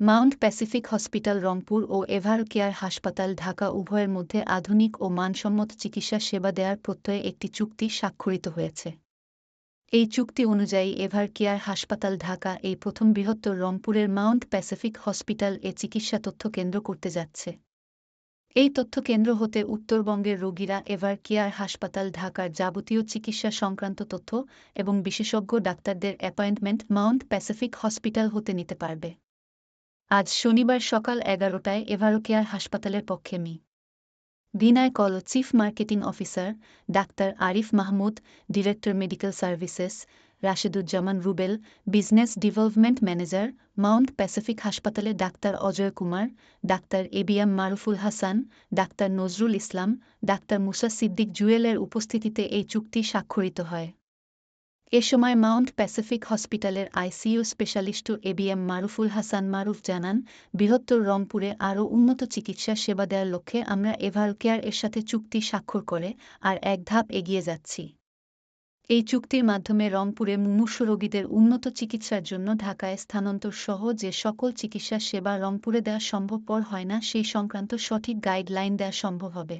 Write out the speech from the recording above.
Mount Pacific hospital, Rangpur ও Evercare হাসপাতাল, ঢাকা উভয়ের মধ্যে আধুনিক ও মানসম্মত চিকিৎসা সেবা দেওয়ার প্রত্যয়ে একটি চুক্তি স্বাক্ষরিত হয়েছে। এই চুক্তি অনুযায়ী এভার কেয়ার হাসপাতাল ঢাকা এই প্রথম বৃহত্তর রংপুরের মাউন্ট প্যাসিফিক হসপিটাল এ চিকিৎসা তথ্য কেন্দ্র করতে যাচ্ছে। এই তথ্য কেন্দ্র হতে উত্তরবঙ্গের রোগীরা এভার কেয়ার হাসপাতাল, ঢাকার যাবতীয় চিকিৎসা সংক্রান্ত তথ্য এবং বিশেষজ্ঞ ডাক্তারদের অ্যাপয়েন্টমেন্ট মাউন্ট প্যাসিফিক হসপিটাল হতে নিতে পারবে। আজ শনিবার সকাল এগারোটায় এভারোকেয়ার হাসপাতালের পক্ষে Mr. Binoy call chief marketing officer doctor Arif Mahmud, director medical services Rasheduzzaman Rubel, business development manager Mount Pacific হাসপাতালে doctor Ajoy Kumar, doctor ABM Maruful Hasan, doctor Nazrul Islam, doctor Musa Siddique জুয়েলের উপস্থিতিতে এই চুক্তি স্বাক্ষরিত হয়। এ সময় Mount Pacific হসপিটালের ICU specialist ABM Maruful Hasan Maruf জানান, বৃহত্তর রংপুরে আরও উন্নত চিকিৎসা সেবা দেওয়ার লক্ষ্যে আমরা এভার কেয়ার এর সাথে চুক্তি স্বাক্ষর করে আর এক ধাপ এগিয়ে যাচ্ছি। এই চুক্তির মাধ্যমে রংপুরে মুমূর্ষু রোগীদের উন্নত চিকিৎসার জন্য ঢাকায় স্থানান্তর সহ যে সকল চিকিৎসা সেবা রংপুরে দেওয়া সম্ভবপর হয় না, সেই সংক্রান্ত সঠিক গাইডলাইন দেওয়া সম্ভব হবে।